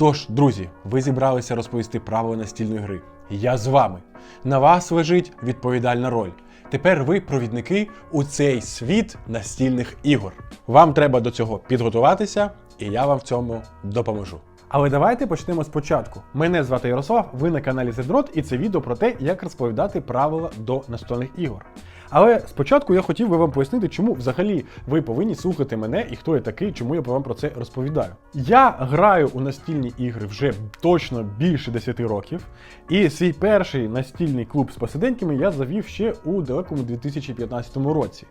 Тож, друзі, ви зібралися розповісти правила настільної гри. Я з вами. На вас лежить відповідальна роль. Тепер ви провідники у цей світ настільних ігор. Вам треба до цього підготуватися, і я вам в цьому допоможу. Але давайте почнемо спочатку. Мене звати Ярослав, ви на каналі Зедрот, і це відео про те, як розповідати правила до настольних ігор. Але спочатку я хотів би вам пояснити, чому взагалі ви повинні слухати мене і хто я такий, чому я вам про це розповідаю. Я граю у настільні ігри вже точно більше 10 років, і свій перший настільний клуб з посиденьками я завів ще у далекому 2015 році.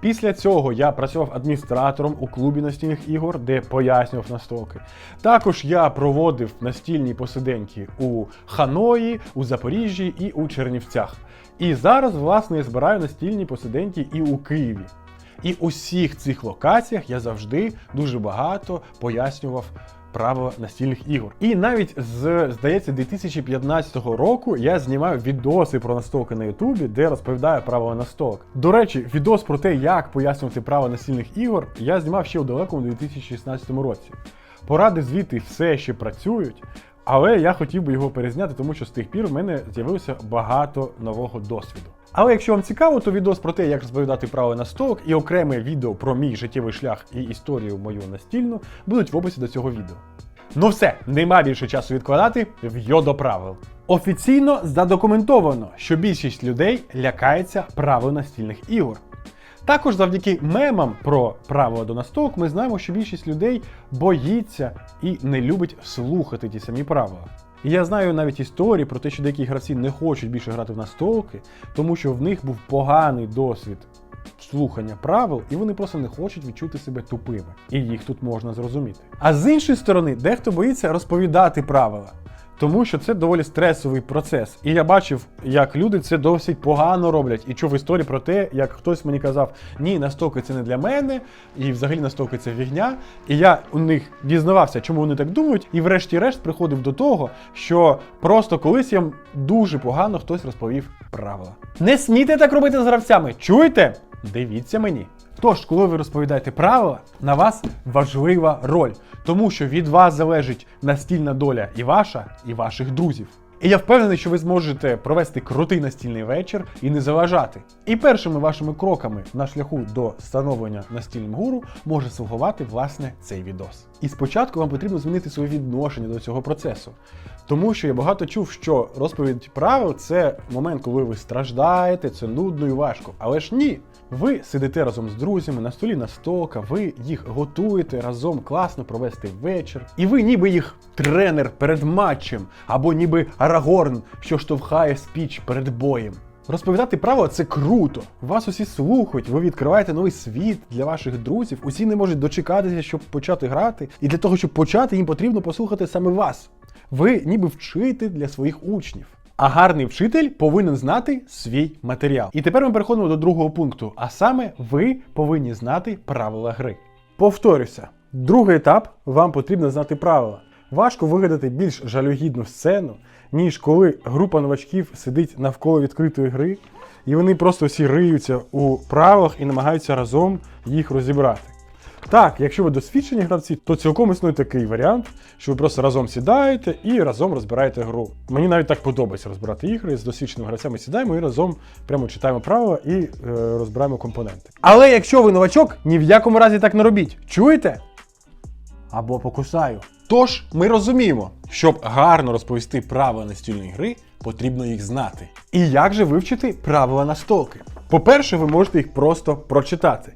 Після цього я працював адміністратором у клубі настільних ігор, де пояснював настолки. Також я проводив настільні посиденьки у Ханої, у Запоріжжі і у Чернівцях. І зараз, власне, я збираю настільні посиденьки і у Києві. І у всіх цих локаціях я завжди дуже багато пояснював правила настільних ігор. І навіть з, здається, 2015 року я знімаю відоси про настолки на Ютубі, де розповідаю правила настолок. До речі, відос про те, як пояснювати правила настільних ігор, я знімав ще у далекому 2016 році. Поради звідти все ще працюють. Але я хотів би його перезняти, тому що з тих пір в мене з'явилося багато нового досвіду. Але якщо вам цікаво, то відос про те, як розповідати правила настолок, і окреме відео про мій життєвий шлях і історію мою настільну будуть в описі до цього відео. Ну все, нема більше часу відкладати, в'йо до правил. Офіційно задокументовано, що більшість людей лякається правил настільних ігор. Також завдяки мемам про правила до настолок ми знаємо, що більшість людей боїться і не любить слухати ті самі правила. І я знаю навіть історії про те, що деякі гравці не хочуть більше грати в настолки, тому що в них був поганий досвід слухання правил, і вони просто не хочуть відчути себе тупими. І їх тут можна зрозуміти. А з іншої сторони, дехто боїться розповідати правила. Тому що це доволі стресовий процес. І я бачив, як люди це досить погано роблять. І чув історії про те, як хтось мені казав, ні, настолки це не для мене, і взагалі настолки це фігня. І я у них дізнавався, чому вони так думають, і врешті-решт приходив до того, що просто колись їм дуже погано хтось розповів правила. Не смійте так робити з гравцями, чуєте? Дивіться мені. Тож, коли ви розповідаєте правила, на вас важлива роль, тому що від вас залежить настільна доля і ваша, і ваших друзів. І я впевнений, що ви зможете провести крутий настільний вечір і не заважати. І першими вашими кроками на шляху до становлення настільним гуру може слугувати власне цей відос. І спочатку вам потрібно змінити своє відношення до цього процесу. Тому що я багато чув, що розповідь правил це момент, коли ви страждаєте, це нудно і важко. Але ж ні. Ви сидите разом з друзями на столі настолка, ви їх готуєте разом класно провести вечір. І ви ніби їх тренер перед матчем, або ніби Арагорн, що штовхає спіч перед боєм. Розповідати правила це круто. Вас усі слухають, ви відкриваєте новий світ для ваших друзів. Усі не можуть дочекатися, щоб почати грати. І для того, щоб почати, їм потрібно послухати саме вас. Ви ніби вчитель для своїх учнів. А гарний вчитель повинен знати свій матеріал. І тепер ми переходимо до другого пункту. А саме, ви повинні знати правила гри. Повторюся, другий етап вам потрібно знати правила. Важко вигадати більш жалюгідну сцену, ніж коли група новачків сидить навколо відкритої гри, і вони просто всі риються у правилах і намагаються разом їх розібрати. Так, якщо ви досвідчені гравці, то цілком існує такий варіант, що ви просто разом сідаєте і разом розбираєте гру. Мені навіть так подобається розбирати ігри з досвідченими гравцями сідаємо і разом прямо читаємо правила і е, розбираємо компоненти. Але якщо ви новачок, ні в якому разі так не робіть. Чуєте? Або покусаю. Тож ми розуміємо, щоб гарно розповісти правила настільної гри, потрібно їх знати. І як же вивчити правила настолки? По-перше, ви можете їх просто прочитати.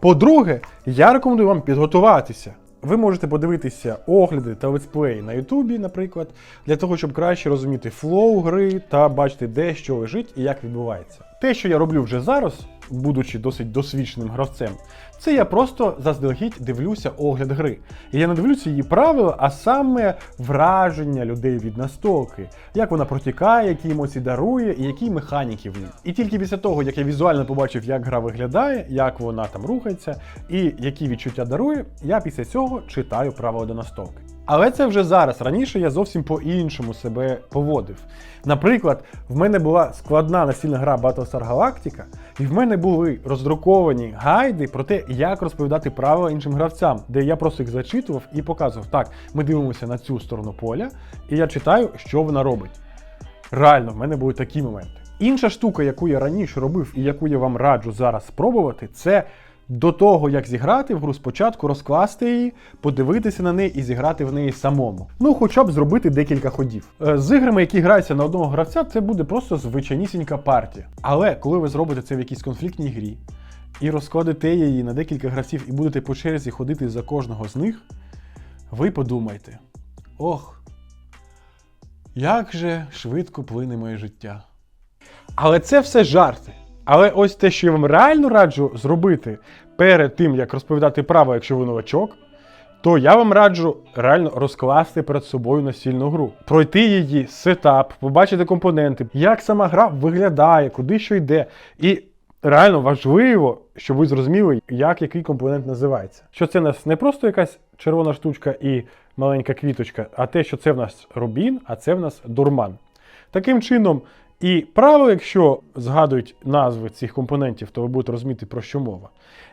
По-друге, я рекомендую вам підготуватися. Ви можете подивитися огляди та летсплеї на Ютубі, наприклад, для того, щоб краще розуміти флоу гри та бачити, де що лежить і як відбувається. Те, що я роблю вже зараз, будучи досить досвідченим гравцем, це я просто заздалегідь дивлюся огляд гри. І я не дивлюся її правила, а саме враження людей від настолки, як вона протікає, які емоції дарує і які механіки в ній. І тільки після того, як я візуально побачив, як гра виглядає, як вона там рухається і які відчуття дарує, я після цього читаю правила до настолки. Але це вже зараз. Раніше я зовсім по-іншому себе поводив. Наприклад, в мене була складна настільна гра Battlestar Galactica, і в мене були роздруковані гайди про те, як розповідати правила іншим гравцям, де я просто їх зачитував і показував: так, ми дивимося на цю сторону поля, і я читаю, що вона робить. Реально, в мене були такі моменти. Інша штука, яку я раніше робив і яку я вам раджу зараз спробувати, це до того, як зіграти в гру, спочатку розкласти її, подивитися на неї і зіграти в неї самому. Ну, хоча б зробити декілька ходів. Е, З іграми, які граються на одного гравця, це буде просто звичайнісінька партія. Але коли ви зробите це в якійсь конфліктній грі і розкладете її на декілька гравців і будете по черзі ходити за кожного з них, ви подумайте: ох, як же швидко плине моє життя. Але це все жарти. Але ось те, що я вам реально раджу зробити перед тим, як розповідати право, якщо ви новачок, то я вам раджу реально розкласти перед собою настільну гру, пройти її сетап, побачити компоненти, як сама гра виглядає, куди що йде. І реально важливо, щоб ви зрозуміли, як який компонент називається. Що це в нас не просто якась червона штучка і маленька квіточка, а те, що це в нас рубін, а це в нас дурман. Таким чином, і право, якщо згадують назви цих компонентів, то ви будете розуміти, про що мова.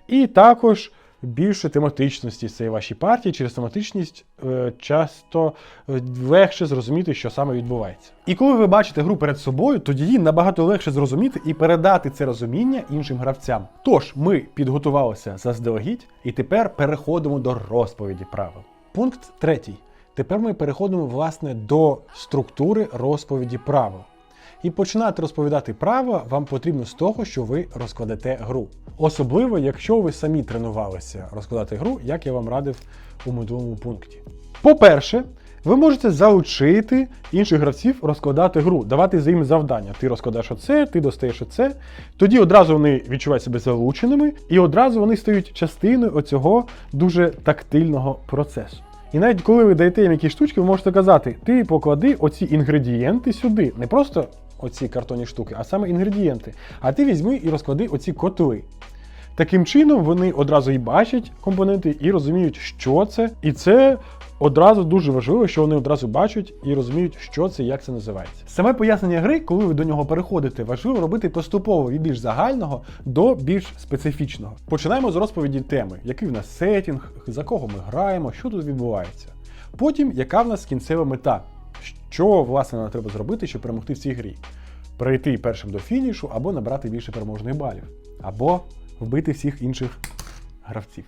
І також більше тематичності цієї вашій партії, через тематичність е, часто е, легше зрозуміти, що саме відбувається. І коли ви бачите гру перед собою, тоді її набагато легше зрозуміти і передати це розуміння іншим гравцям. Тож ми підготувалися заздалегідь, і тепер переходимо до розповіді правил. Пункт третій. Тепер ми переходимо власне до структури розповіді правил. І починати розповідати правила вам потрібно з того, що ви розкладете гру. Особливо, якщо ви самі тренувалися розкладати гру, як я вам радив у минулому пункті. По-перше, ви можете залучити інших гравців розкладати гру, давати за їм завдання. Ти розкладаєш оце, ти достаєш оце. Тоді одразу вони відчувають себе залученими, і одразу вони стають частиною оцього дуже тактильного процесу. І навіть коли ви даєте їм якісь штучки, ви можете казати: ти поклади оці інгредієнти сюди. Не просто оці картонні штуки, а саме інгредієнти. А ти візьми і розклади оці котли. Таким чином вони одразу і бачать компоненти і розуміють, що це. І це одразу дуже важливо, що вони одразу бачать і розуміють, що це як це називається. Саме пояснення гри, коли ви до нього переходите, важливо робити поступово від більш загального до більш специфічного. Починаємо з розповіді теми, який в нас сетінг, за кого ми граємо, що тут відбувається. Потім, яка в нас кінцева мета, що власне нам треба зробити, щоб перемогти в цій грі. Перейти першим до фінішу, або набрати більше переможних балів, або вбити всіх інших гравців.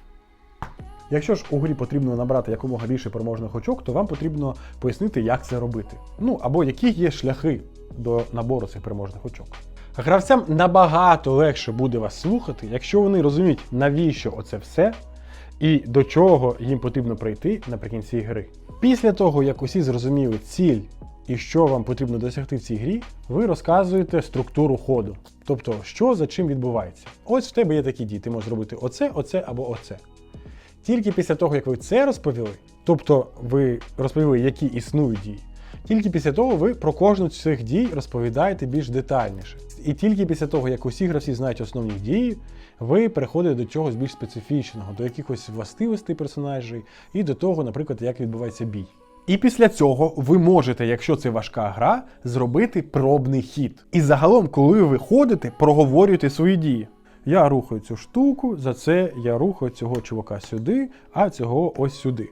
Якщо ж у грі потрібно набрати якомога більше переможних очок, то вам потрібно пояснити, як це робити. Ну або які є шляхи до набору цих переможних очок. Гравцям набагато легше буде вас слухати, якщо вони розуміють, навіщо оце все і до чого їм потрібно прийти наприкінці гри. Після того, як усі зрозуміли ціль і що вам потрібно досягти в цій грі, ви розказуєте структуру ходу. Тобто, що за чим відбувається. Ось в тебе є такі дії, ти можеш зробити оце, оце або оце. Тільки після того, як ви це розповіли, тобто ви розповіли, які існують дії, тільки після того ви про кожну з цих дій розповідаєте більш детальніше. І тільки після того, як усі гравці знають основні дії, ви переходите до чогось більш специфічного, до якихось властивостей персонажей і до того, наприклад, як відбувається бій. І після цього ви можете, якщо це важка гра, зробити пробний хід. І загалом, коли ви ходите, проговорюйте свої дії. Я рухаю цю штуку, за це я рухаю цього чувака сюди, а цього ось сюди.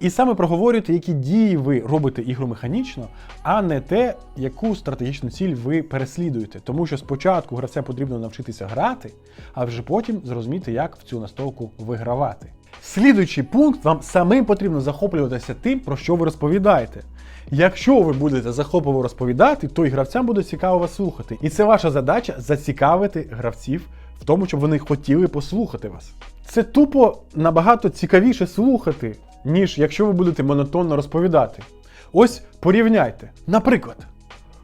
І саме проговорюйте, які дії ви робите ігромеханічно, а не те, яку стратегічну ціль ви переслідуєте. Тому що спочатку гравця потрібно навчитися грати, а вже потім зрозуміти, як в цю настолку вигравати. Слідуючий пункт вам самим потрібно захоплюватися тим, про що ви розповідаєте. Якщо ви будете захопливо розповідати, то і гравцям буде цікаво вас слухати. І це ваша задача зацікавити гравців в тому, щоб вони хотіли послухати вас. Це тупо набагато цікавіше слухати, ніж якщо ви будете монотонно розповідати. Ось порівняйте. Наприклад,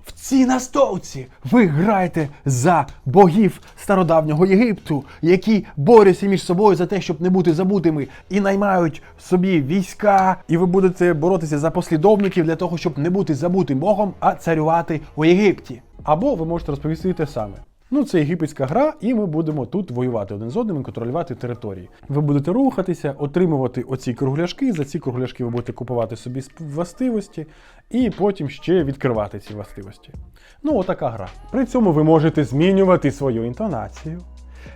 в цій настолці ви граєте за богів стародавнього Єгипту, які борються між собою за те, щоб не бути забутими, і наймають собі війська, і ви будете боротися за послідовників для того, щоб не бути забутим богом, а царювати у Єгипті. Або ви можете розповісти те саме. Ну, це єгипетська гра, і ми будемо тут воювати один з одним і контролювати території. Ви будете рухатися, отримувати оці кругляшки. За ці кругляшки ви будете купувати собі властивості, і потім ще відкривати ці властивості. Ну, отака гра. При цьому ви можете змінювати свою інтонацію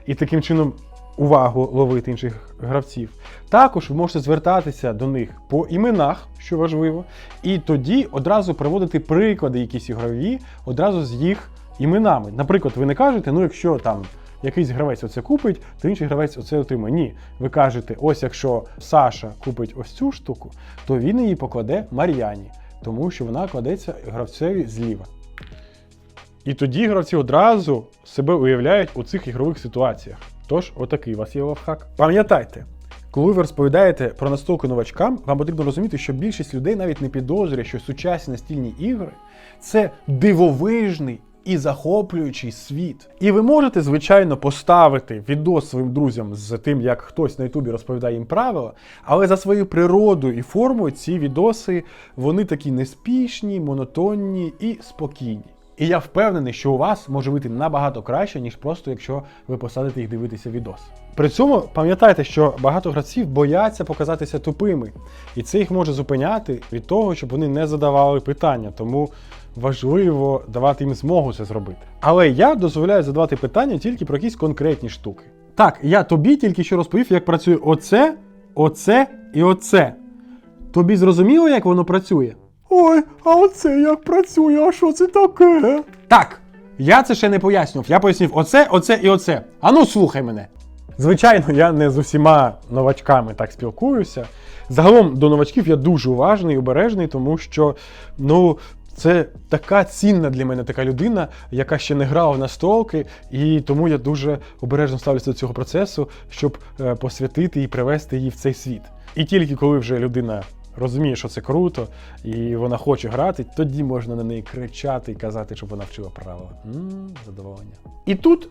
і таким чином увагу ловити інших гравців. Також ви можете звертатися до них по іменах, що важливо, і тоді одразу приводити приклади, якісь ігрові, одразу з їх іменами. Наприклад, ви не кажете, ну якщо там. Якийсь гравець оце купить, то інший гравець оце отримає. Ні. Ви кажете, ось якщо Саша купить ось цю штуку, то він її покладе Мар'яні, тому що вона кладеться гравцеві зліва. І тоді гравці одразу себе уявляють у цих ігрових ситуаціях. Тож, отакий у вас є лайфхак. Пам'ятайте, коли ви розповідаєте про настолки новачкам, вам потрібно розуміти, що більшість людей навіть не підозрює, що сучасні настільні ігри це дивовижний і захоплюючий світ. І ви можете, звичайно, поставити відос своїм друзям з тим, як хтось на Ютубі розповідає їм правила, але за своєю природою і формою ці відоси вони такі неспішні, монотонні і спокійні. І я впевнений, що у вас може вийти набагато краще, ніж просто якщо ви посадите їх дивитися відос. При цьому пам'ятайте, що багато гравців бояться показатися тупими, і це їх може зупиняти від того, щоб вони не задавали питання. Тому важливо давати їм змогу це зробити. Але я дозволяю задавати питання тільки про якісь конкретні штуки. Так, я тобі тільки що розповів, як працює оце, оце і оце. Тобі зрозуміло, як воно працює? Ой, а оце як працює, а що це таке? Так, я це ще не пояснював. Я пояснив оце, оце і оце. Ану, слухай мене. Звичайно, я не з усіма новачками так спілкуюся. Загалом до новачків я дуже уважний і обережний, тому що, ну. Це така цінна для мене така людина, яка ще не грала в настолки, і тому я дуже обережно ставлюся до цього процесу, щоб е, посвятити і привести її в цей світ. І тільки коли вже людина розуміє, що це круто, і вона хоче грати, тоді можна на неї кричати і казати, щоб вона вчила правила. Мм, задоволення. І тут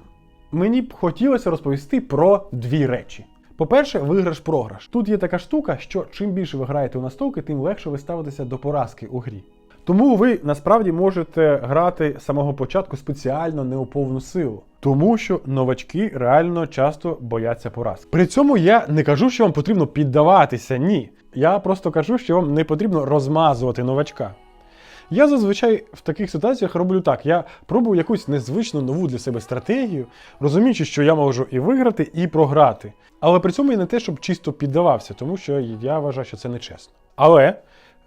мені б хотілося розповісти про дві речі. По-перше, виграш-програш. Тут є така штука, що чим більше ви граєте у настолки, тим легше ви ставитеся до поразки у грі. Тому ви насправді можете грати з самого початку спеціально не у повну силу. Тому що новачки реально часто бояться поразки. При цьому я не кажу, що вам потрібно піддаватися, ні. Я просто кажу, що вам не потрібно розмазувати новачка. Я зазвичай в таких ситуаціях роблю так: я пробую якусь незвичну нову для себе стратегію, розуміючи, що я можу і виграти, і програти. Але при цьому і не те, щоб чисто піддавався, тому що я вважаю, що це нечесно. Але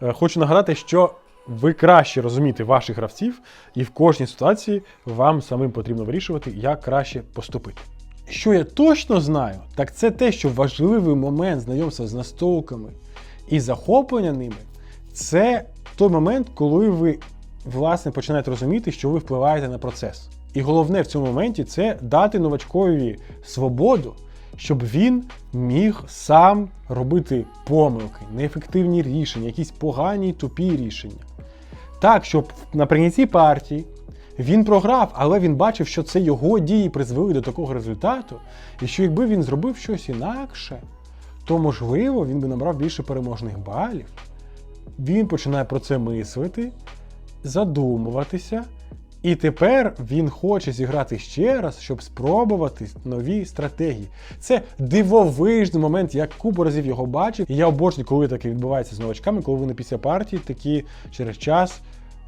е, хочу нагадати, що ви краще розумієте ваших гравців, і в кожній ситуації вам самим потрібно вирішувати, як краще поступити. Що я точно знаю, так це те, що важливий момент знайомства з настолками і захоплення ними це той момент, коли ви власне починаєте розуміти, що ви впливаєте на процес. І головне в цьому моменті це дати новачкові свободу, щоб він міг сам робити помилки, неефективні рішення, якісь погані тупі рішення. Так, щоб наприкінці партії він програв, але він бачив, що це його дії призвели до такого результату, і що якби він зробив щось інакше, то можливо він би набрав більше переможних балів. Він починає про це мислити, задумуватися, і тепер він хоче зіграти ще раз, щоб спробувати нові стратегії. Це дивовижний момент, я купу разів його бачив. І я обожнюю, коли таке відбувається з новачками, коли вони після партії такі через час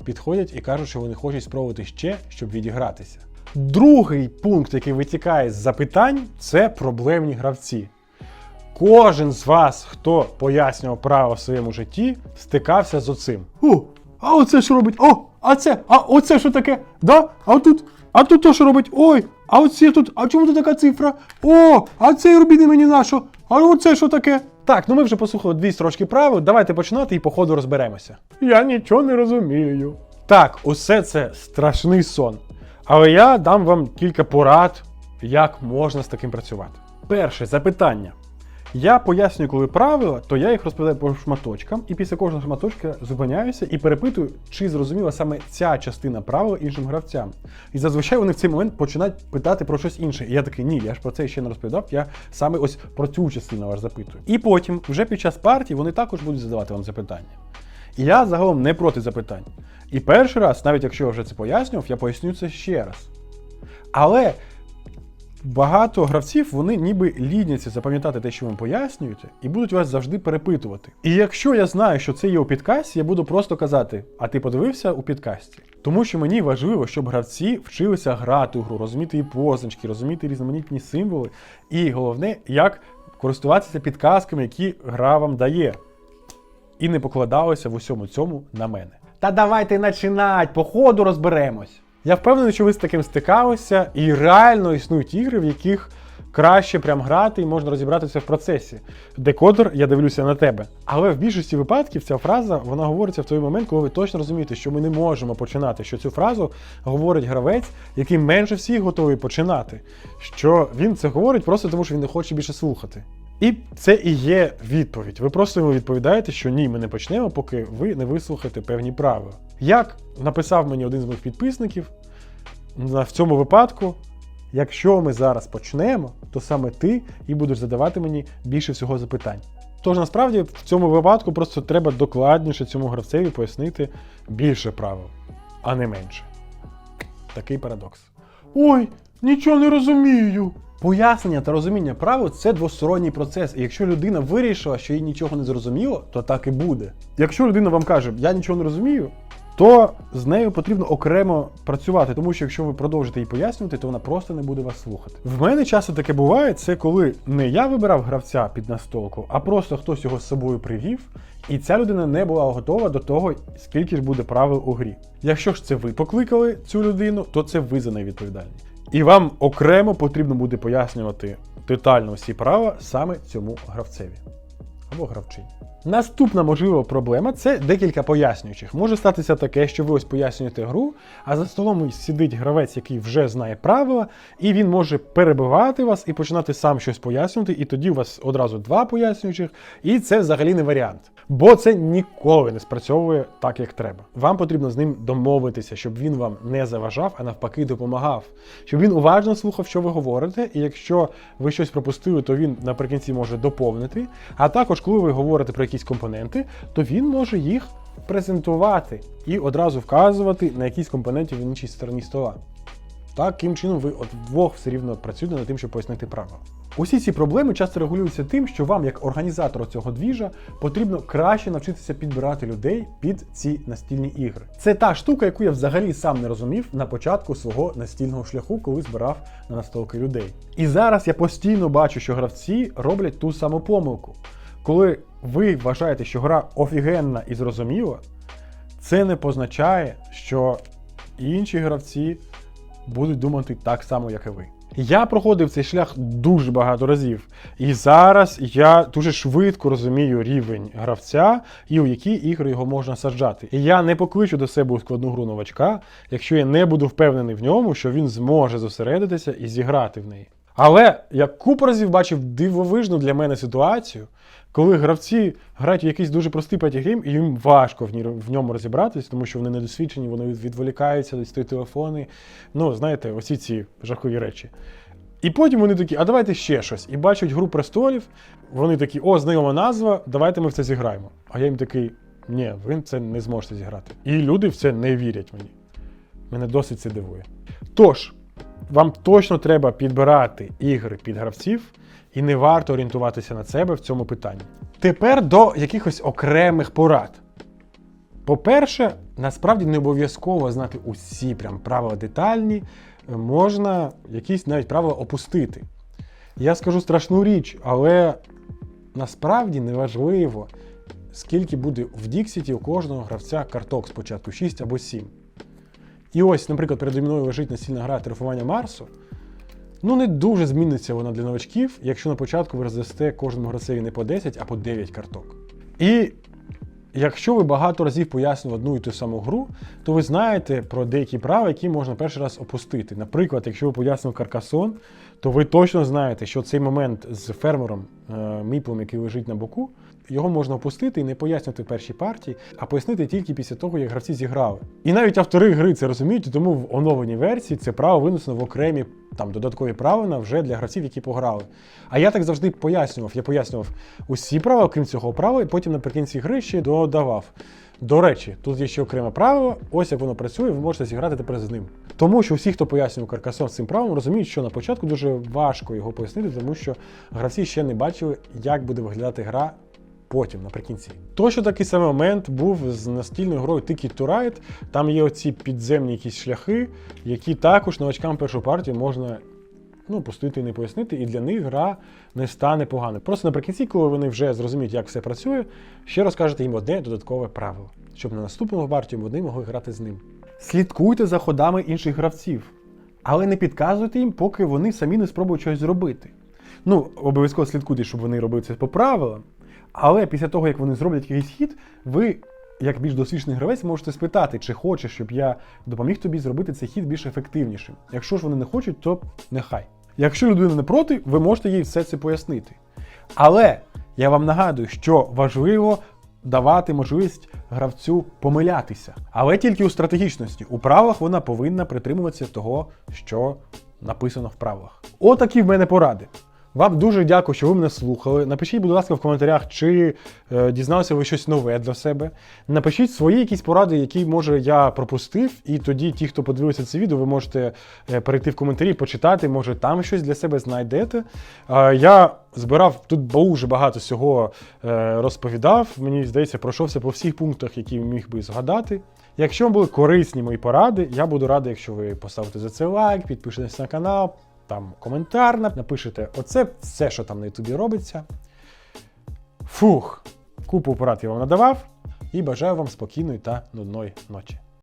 підходять і кажуть, що вони хочуть спробувати ще, щоб відігратися. Другий пункт, який витікає з запитань, це проблемні гравці. Кожен з вас, хто пояснював право в своєму житті, стикався з оцим. О, а оце що робить? О, а це, а оце що таке? Да? А тут, а тут то що робить? Ой, а оце тут, а чому тут така цифра? О, а цей робіни мені нащо? А оце що таке? Так, ну ми вже послухали дві строчки правил, давайте починати і по ходу розберемося. Я нічого не розумію. Так, усе це страшний сон. Але я дам вам кілька порад, як можна з таким працювати. Перше запитання. Я пояснюю, коли правила, то я їх розповідаю по шматочкам, і після кожного шматочка зупиняюся і перепитую, чи зрозуміла саме ця частина правил іншим гравцям. І зазвичай вони в цей момент починають питати про щось інше. І я такий, ні, я ж про це ще не розповідав, я саме ось про цю частину вас запитую. І потім, вже під час партії, вони також будуть задавати вам запитання. І я загалом не проти запитань. І перший раз, навіть якщо я вже це пояснював, я поясню це ще раз. Але багато гравців вони ніби ліняться запам'ятати те, що ви пояснюєте, і будуть вас завжди перепитувати. І якщо я знаю, що це є у підкасті, я буду просто казати: а ти подивився у підкасті? Тому що мені важливо, щоб гравці вчилися грати у гру, розуміти її позначки, розуміти різноманітні символи, і головне, як користуватися підказками, які гра вам дає. І не покладалися в усьому цьому на мене. Та давайте починать, по ходу розберемось. Я впевнений, що ви з таким стикалися, і реально існують ігри, в яких краще прям грати і можна розібратися в процесі. Декодер, я дивлюся на тебе. Але в більшості випадків ця фраза вона говориться в той момент, коли ви точно розумієте, що ми не можемо починати. Що цю фразу говорить гравець, який менше всіх готовий починати. Що він це говорить просто тому, що він не хоче більше слухати. І це і є відповідь. Ви просто йому відповідаєте, що ні, ми не почнемо, поки ви не вислухаєте певні правила. Як написав мені один з моїх підписників, в цьому випадку, якщо ми зараз почнемо, то саме ти і будеш задавати мені більше всього запитань. Тож насправді в цьому випадку просто треба докладніше цьому гравцеві пояснити більше правил, а не менше. Такий парадокс. Ой, нічого не розумію. Пояснення та розуміння правил це двосторонній процес. І якщо людина вирішила, що їй нічого не зрозуміло, то так і буде. Якщо людина вам каже, я нічого не розумію, то з нею потрібно окремо працювати, тому що якщо ви продовжите їй пояснювати, то вона просто не буде вас слухати. В мене часто таке буває, це коли не я вибирав гравця під настолку, а просто хтось його з собою привів, і ця людина не була готова до того, скільки ж буде правил у грі. Якщо ж це ви покликали цю людину, то це ви за неї відповідальні. І вам окремо потрібно буде пояснювати детально всі права саме цьому гравцеві або гравчині. Наступна можлива проблема це декілька пояснюючих. Може статися таке, що ви ось пояснюєте гру, а за столом сидить гравець, який вже знає правила, і він може перебивати вас і починати сам щось пояснювати, і тоді у вас одразу два пояснюючих, і це взагалі не варіант. Бо це ніколи не спрацьовує так, як треба. Вам потрібно з ним домовитися, щоб він вам не заважав, а навпаки допомагав. Щоб він уважно слухав, що ви говорите, і якщо ви щось пропустили, то він наприкінці може доповнити. А також, коли ви говорите про якісь компоненти, то він може їх презентувати і одразу вказувати на якісь компоненти в іншій стороні стола. Таким чином, ви от вдвох все рівно працюєте над тим, щоб пояснити правила. Усі ці проблеми часто регулюються тим, що вам, як організатору цього двіжа, потрібно краще навчитися підбирати людей під ці настільні ігри. Це та штука, яку я взагалі сам не розумів на початку свого настільного шляху, коли збирав на настолки людей. І зараз я постійно бачу, що гравці роблять ту саму помилку. Коли ви вважаєте, що гра офігенна і зрозуміла, це не позначає, що інші гравці будуть думати так само, як і ви. Я проходив цей шлях дуже багато разів, і зараз я дуже швидко розумію рівень гравця і у які ігри його можна саджати. І я не покличу до себе у складну гру новачка, якщо я не буду впевнений в ньому, що він зможе зосередитися і зіграти в неї. Але я купу разів бачив дивовижну для мене ситуацію, коли гравці грають в якийсь дуже простий патігрім, і їм важко в, ньому розібратися, тому що вони недосвідчені, вони відволікаються, десь телефони. Ну, знаєте, оці ці жахливі речі. І потім вони такі, а давайте ще щось. І бачать гру престолів, вони такі, о, знайома назва, давайте ми в це зіграємо. А я їм такий, ні, ви це не зможете зіграти. І люди в це не вірять мені. Мене досить це дивує. Тож, вам точно треба підбирати ігри під гравців, і не варто орієнтуватися на себе в цьому питанні. Тепер до якихось окремих порад. По-перше, насправді не обов'язково знати усі прям правила детальні, можна якісь навіть правила опустити. Я скажу страшну річ, але насправді неважливо, скільки буде в Діксіті у кожного гравця карток спочатку 6 або 7. І ось, наприклад, переді мною лежить настільна гра Терформування Марсу. Ну, не дуже зміниться вона для новачків, якщо на початку ви роздасте кожному гравцеві не по 10, а по 9 карток. І якщо ви багато разів пояснювали одну і ту саму гру, то ви знаєте про деякі права, які можна перший раз опустити. Наприклад, якщо ви пояснили Каркасон, то ви точно знаєте, що цей момент з фермером, е, міплом, який лежить на боку, його можна опустити і не пояснювати в першій партії, а пояснити тільки після того, як гравці зіграли. І навіть автори гри це розуміють, тому в оновленій версії це право винесено в окремі там додаткові правила вже для гравців, які пограли. А я так завжди пояснював. Я пояснював усі права, окрім цього права, і потім наприкінці гри ще додавав. До речі, тут є ще окреме правило, ось як воно працює, ви можете зіграти тепер з ним. Тому що всі, хто пояснював Каркасон цим правилом, розуміють, що на початку дуже важко його пояснити, тому що гравці ще не бачили, як буде виглядати гра потім, наприкінці. Точно такий самий момент був з настільною грою Ticket to Ride. Там є оці підземні якісь шляхи, які також новачкам першу партію можна ну, пустити і не пояснити, і для них гра не стане поганою. Просто наприкінці, коли вони вже зрозуміють, як все працює, ще розкажете їм одне додаткове правило, щоб на наступному партію вони могли грати з ним. Слідкуйте за ходами інших гравців, але не підказуйте їм, поки вони самі не спробують щось зробити. Ну, обов'язково слідкуйте, щоб вони робили це по правилам. Але після того, як вони зроблять якийсь хід, ви, як більш досвідчений гравець, можете спитати, чи хочеш, щоб я допоміг тобі зробити цей хід більш ефективнішим. Якщо ж вони не хочуть, то нехай. Якщо людина не проти, ви можете їй все це пояснити. Але я вам нагадую, що важливо давати можливість гравцю помилятися. Але тільки у стратегічності. У правилах вона повинна притримуватися того, що написано в правилах. Отакі в мене поради. Вам дуже дякую, що ви мене слухали. Напишіть, будь ласка, в коментарях, чи е, дізналися ви щось нове для себе. Напишіть свої якісь поради, які може я пропустив, і тоді ті, хто подивився це відео, ви можете е, перейти в коментарі, почитати, може там щось для себе знайдете. Е, я збирав тут дуже багато всього е, розповідав. Мені здається, пройшовся по всіх пунктах, які міг би згадати. Якщо вам були корисні мої поради, я буду радий, якщо ви поставите за це лайк, підпишетесь на канал, там коментар напишете. Оце все, що там на Ютубі робиться. Фух, купу порад я вам надавав і бажаю вам спокійної та нудної ночі.